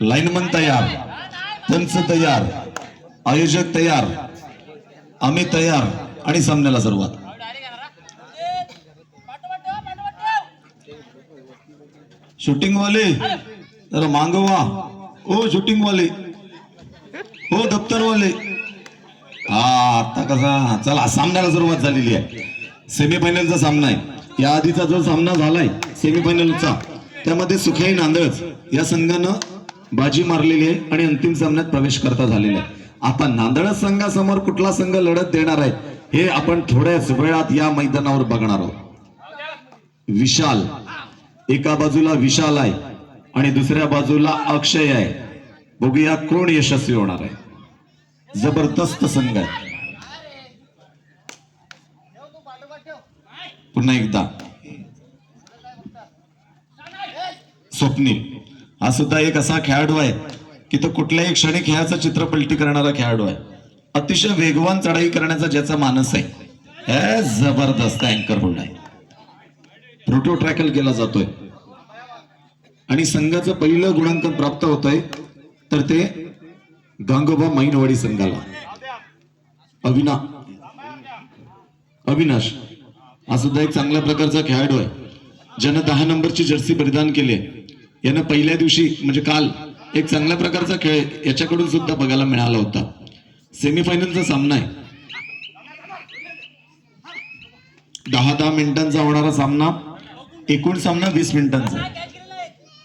Lineman तयार पंच तयार आयोजक तयार आम्ही तयार आणि सामन्याला सुरुवात. शूटिंग वाले जरा मागवा. ओ शूटिंग वाले हो दप्तर वाले हा आता कसा? चला सामन्याला सुरुवात झालेली आहे. सेमीफायनलचा सामना आहे. या आधीचा जो सामना झालाय सेमीफायनलचा त्यामध्ये सुखाई नांदळच या संघानं बाजी मारलेली आहे आणि अंतिम सामन्यात प्रवेश करता झालेला आहे आता नांदळच संघासमोर कुठला संघ लढत देणार आहे हे आपण थोड्याच वेळात या मैदानावर बघणार आहोत. विशाल एका बाजूला विशाल आहे आणि दुसऱ्या बाजूला अक्षय आहे. बघूया कोण यशस्वी होणार आहे. जबरदस्त संघ आहे. पुन्हा एकदा. स्वप्नील. हा सुद्धा एक असा खेळाडू आहे की तो कुठल्याही क्षणी खेळाचं चित्र पलटी करणारा खेळाडू आहे. अतिशय वेगवान चढाई करण्याचा ज्याचा मानस आहे. हे जबरदस्त अँकर होल्ड आहे. प्रोटो ट्रॅकल केला जातोय. आणि संघाचं पहिलं गुणांकन प्राप्त होतंय तर ते गांगोबा मैनवाडी संघाला. अविना. अविनाश. हा सुद्धा एक चांगल्या प्रकारचा खेळाडू आहे. ज्यानं दहा नंबरची जर्सी परिधान केली आहे. यानं पहिल्या दिवशी म्हणजे काल एक चांगल्या प्रकारचा खेळ याच्याकडून सुद्धा बघायला मिळाला होता. सेमीफायनलचा सामना आहे. दहा दहा मिनिटांचा होणारा सामना एकूण सामना वीस मिनिटांचा.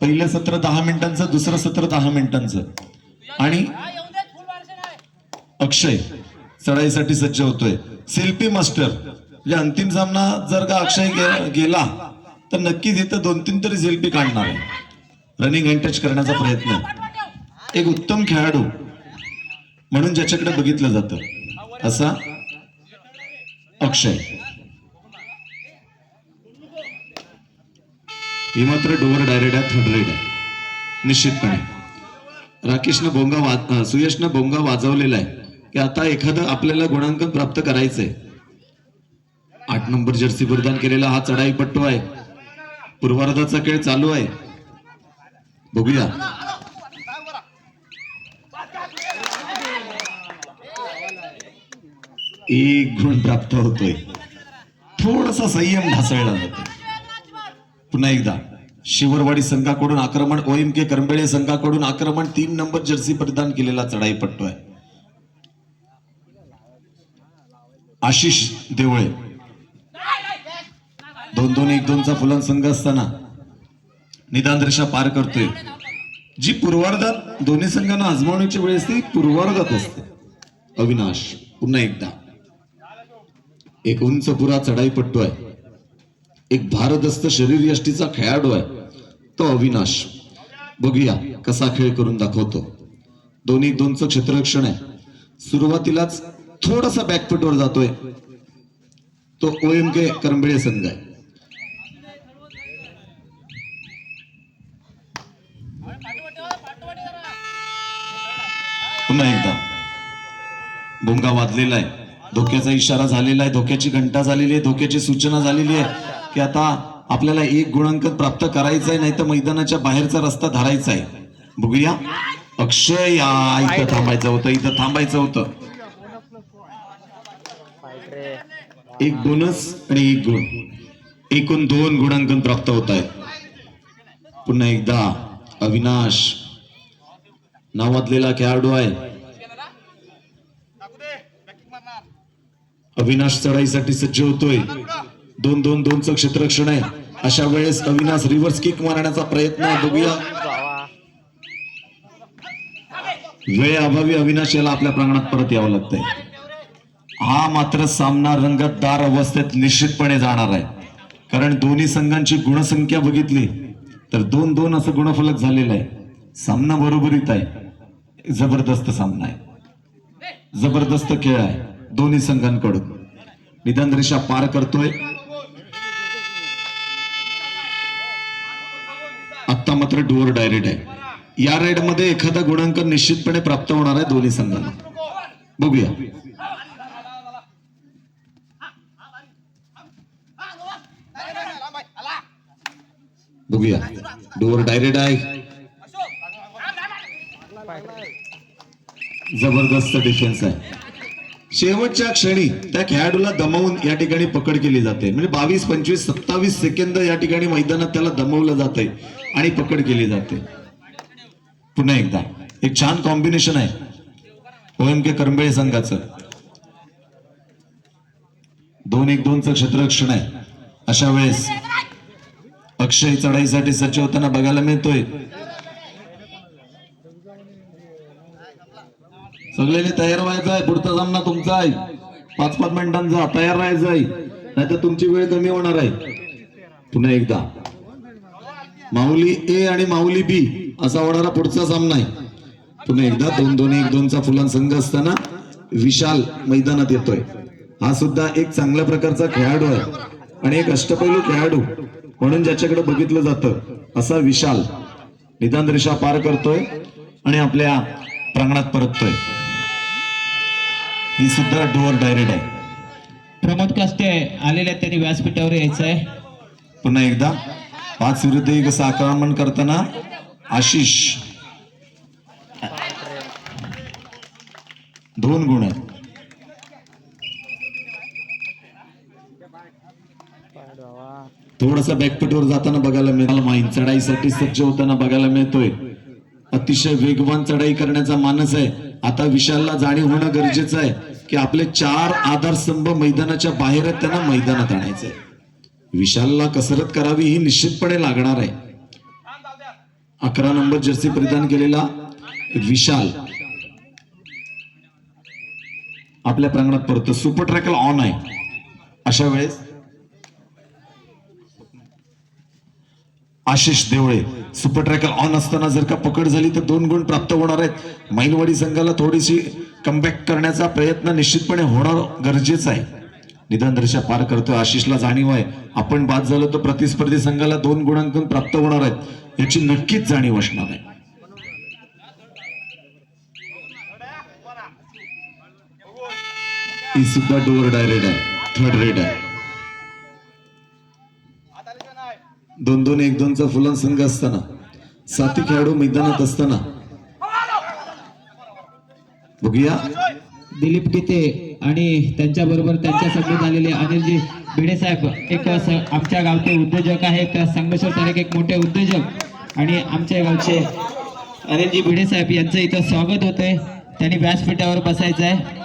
पहिलं सत्र दहा मिनिटांचं दुसरं सत्र दहा मिनिटांचं. आणि अक्षय चढाईसाठी सज्ज होतोय. सेल्फी मास्टर म्हणजे अंतिम सामना जर का अक्षय गेला तर नक्कीच इथं दोन तीन तरी सेल्फी काढणार आहे. रनिंग अँड टच करण्याचा प्रयत्न. एक उत्तम खेळाडू म्हणून ज्याच्याकडे बघितलं जातं. असा अक्षय. ही मात्र डोवर डायरेक्ट आहे थर्ड रेड आहे. निश्चितपणे. राकेशनं बोंगा वाज सुयशनं बोंगा वाजवलेला आहे. की आता एखादं आपल्याला गुणांकन प्राप्त करायचंय. आठ नंबर जर्सी परिधान केलेला हा चढाई पट्टू आहे. पूर्वार्धाचा खेळ चालू आहे. बघूया. एक गुण प्राप्त होतोय. थोडासा संयम ढासळला जातो. पुन्हा एकदा. शिवरवाडी संघाकडून आक्रमण ओएम के करंबेळे संघाकडून आक्रमण तीन नंबर जर्सी परिधान केलेला चढाई पट्टो आहे आशिष देवळे. दोन दोन एक दोनचा फुलन संघ असताना निदान रेषा पार करतोय. जी पूर्वार्धात दोन्ही संघांना आजमावण्याची वेळ असते ती पूर्वार्धात असते. अविनाश पुन्हा एकदा. एक उंच पुरा चढाई पट्टू आहे. एक भारदस्त शरीर यष्टीचा खेळाडू आहे. तो अविनाश. बघूया कसा खेळ करून दाखवतो. दोन्ही दोनचं क्षेत्ररक्षण आहे. सुरुवातीलाच थोडासा बॅकफुटवर जातोय. तो ओएम के करंबेळे संघ आहे. पुन्हा एकदा. भोंगा वाजलेला आहे. धोक्याचा इशारा झालेला आहे. धोक्याची घंटा झालेली आहे. धोक्याची सूचना झालेली आहे की आता आपल्याला एक गुणांकन प्राप्त करायचा आहे नाही तर मैदानाच्या बाहेरचा रस्ता धरायचा आहे. बघूया. अक्षय या इथं थांबायचं होतं इथं थांबायचं होतं. एक बोनस आणि एक गुण. एकूण दोन गुणांकन प्राप्त होत आहेत. पुन्हा एकदा अविनाश नावाजलेला खेळाडू आहे. अविनाश चढाईसाठी सज्ज होतोय. दोन दोन दोनच क्षेत्ररक्षण आहे. अशा वेळेस अविनाश रिव्हर्स किक मारण्याचा प्रयत्न बघूया. वेळ अभावी अविनाश याला आपल्या प्रांगणात परत यावं लागतंय. हा मात्र सामना रंगतदार अवस्थेत निश्चितपणे जाणार आहे. कारण दोन्ही संघांची गुणसंख्या बघितली तर दोन दोन असं गुणफलक झालेलं आहे. सामना बरोबरीत आहे. जबरदस्त सामना आहे. जबरदस्त खेळ आहे. दोन्ही संघांकडून. निदान रेषा पार करतोय. आत्ता मात्र डोअर डायरेक्ट आहे. या राईडमध्ये एखादा गुणांकन निश्चितपणे प्राप्त होणार आहे दोन्ही संघांना. बघूया. बघूया. डोअर डायरेक्ट आहे. जबरदस्त डिफेन्स आहे. शेवटच्या क्षणी त्या खेळाडूला दमवून या ठिकाणी पकड केली जाते. म्हणजे बावीस पंचवीस सत्तावीस सेकंद या ठिकाणी मैदानात त्याला दमवलं जातंय आणि पकड केली जाते. पुन्हा एकदा. एक छान कॉम्बिनेशन आहे. ओएम के करंबेळे संघाचं. दोन एक दोनचं क्षेत्ररक्षण आहे. अशा वेळेस अक्षय चढाईसाठी सज्ज होताना बघायला मिळतोय. सगळ्यांनी तयार व्हायचं आहे. पुढचा सामना तुमचा आहे. पाच पाच मिनिटांचा. तयार राहायचं आहे. नाहीतर तुमची वेळ कमी होणार आहे. पुन्हा एकदा. माऊली ए आणि माऊली बी असा होणारा पुढचा सामना आहे. पुन्हा एकदा दोन दोन एक दोनचा फुलां संघ असताना विशाल मैदानात येतोय. हा सुद्धा एक चांगल्या प्रकारचा खेळाडू आहे. आणि एक अष्टपैलू खेळाडू म्हणून ज्याच्याकडे बघितलं जातं असा विशाल निदान रेषा पार करतोय. आणि आपल्या प्रांगणात परततोय. ही सुद्धा डोअर डायरेक्ट आहे. प्रमोद कास्टे आलेले त्यांनी व्यासपीठावर यायचं आहे पुन्हा एकदा पाच विरुद्ध एक असं आक्रमण करताना आशिष. दोन गुण आहेत. थोडासा बॅकपीटवर जाताना बघायला मिळाला चढाईसाठी सज्ज होताना बघायला मिळतोय. अतिशय वेगवान चढाई करण्याचा मानस आहे. आता विशालला जाणीव होणं गरजेचं आहे की आपले चार आधारस्तंभ मैदानाच्या बाहेर आहेत त्यांना मैदानात आणायचंय. विशालला कसरत करावी ही निश्चितपणे लागणार आहे. अकरा नंबर जर्सी परिधान केलेला विशाल. आपल्या प्रांगणात परत सुपर ट्रॅकल ऑन आहे. अशा वेळेस Ashish Deole super tackle on असताना जर का पकड झाली तर दोन गुण प्राप्त होणार आहेत. मैलवाडी संघाला थोडीशी कमबॅक करण्याचा प्रयत्न निश्चितपणे होणार गरजेचं आहे. निदान दर्शा पार करतोय. आशिषला जाणीव आहे. आपण बाद झालो तर प्रतिस्पर्धी संघाला दोन गुणांकन प्राप्त होणार आहेत. याची नक्कीच जाणीव असणार आहे. ही सुद्धा डोअर डायरेक्ट आहे. थर्ड रेड आहे. दोन दोन एक दोनचा फुलन संघ असताना. साती खेळाडू मैदानात असताना. बघूया. दिलीप गीते आणि त्यांच्या बरोबर त्यांच्या संघात आलेले अनिलजी भिडे साहेब एक आमच्या गावचे उद्योजक आहेत. संगमेश्वर तालुक्यात एक मोठे उद्योजक आणि आमच्या गावचे अनिलजी भिडे साहेब यांचं इथं स्वागत होतंय. त्यांनी व्यासपीठावर बसायचं आहे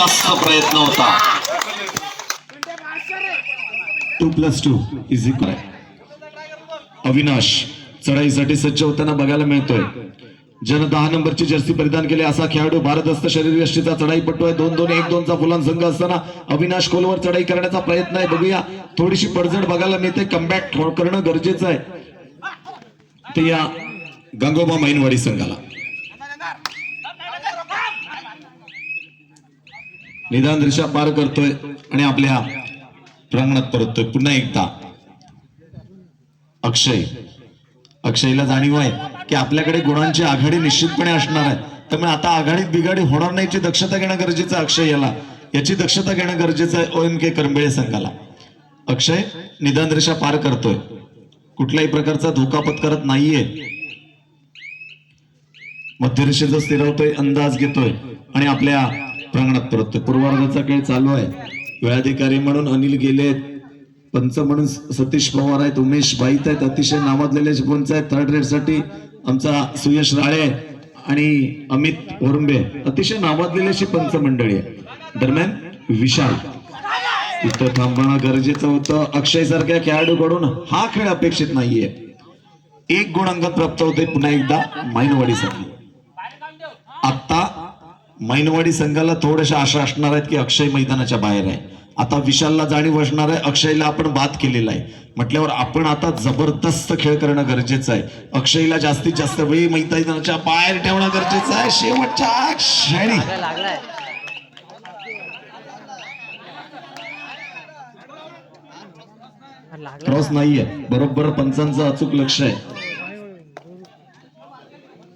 जबरदस्त प्रयत्न होता. Two plus two is equal Avinash चढाईसाठी सज्ज होताना बघायला मिळतोय. जन दहा नंबरची जर्सी परिधान केली. असा खेळाडू भारतस्थ शरीर यष्टीचा चढाई आहे. दोन दोन एक दोनचा फुलां संघ असताना अविनाश खोलवर चढाई करण्याचा प्रयत्न आहे. बघूया. थोडीशी पडझड बघायला मिळते. कमबॅक करणं गरजेचं आहे. ते या गंगोबा महिनवाडी संघाला. निदान दिशा पार करतोय आणि आपल्या प्रांगणात परततोय. पुन्हा एकदा. अक्षय. अक्षयला जाणीव आहे की आपल्याकडे गुणांची आघाडी निश्चितपणे असणार आहे. त्यामुळे आता आघाडीत बिघाडी होणार नाही याची दक्षता घेणं गरजेचं आहे अक्षय याला. याची दक्षता घेणं गरजेचं आहे ओ एम के करंबेळे संघाला. अक्षय निदान रेषा पार करतोय. कुठल्याही प्रकारचा धोका पत्करत नाहीये. मध्यरेषेचा स्थिरवतोय अंदाज घेतोय. आणि आपल्या प्रांगणात परत पूर्वार्धाचा खेळ चालू आहे. वेळाधिकारी म्हणून अनिल गेले पंच म्हणून सतीश पवार आहेत उमेश बाईत आहेत अतिशय नावाजलेले पंच आहेत थर्ड रेडसाठी आमचा सुयश राळे आणि अमित वरुंबे. अतिशय नावाजलेली अशी पंच मंडळी आहे दरम्यान विशाल. इथं थांबणं गरजेचं होतं. अक्षय सारख्या खेळाडूकडून हा खेळ अपेक्षित नाहीये. एक गुणांकन प्राप्त होते पुन्हा एकदा माईनवाडीसाठी आता महिनवाडी संघाला थोड्याशा आशा असणार आहेत की अक्षय मैदानाच्या बाहेर आहे. आता विशालला जाणीव असणार आहे अक्षयला आपण बाद केलेला आहे. म्हटल्यावर आपण आता जबरदस्त खेळ करणं गरजेचं आहे. अक्षयला जास्तीत जास्त वेळ मैदानाच्या बाहेर ठेवणं गरजेचं आहे. शेवटच्या क्षणी. क्रॉस नाहीये. बरोबर पंचांचं अचूक लक्ष आहे.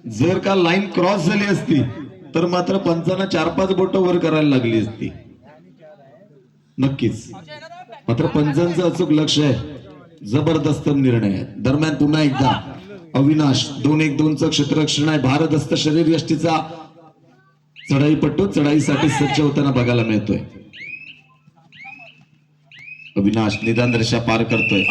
जर का लाईन क्रॉस झाली असती तर मात्र पंचांना चार पाच बोट वर करायला लागली असती. नक्कीच. मात्र पंचांचं अचूक लक्ष आहे. जबरदस्त निर्णय आहे. दरम्यान पुन्हा एकदा अविनाश दोन एक दोनचं क्षेत्ररक्षण आहे. भारदस्त शरीर यष्टीचा चढाईपट्टू चढाईसाठी सज्ज होताना बघायला मिळतोय. अविनाश निदान रेषा पार करतोय.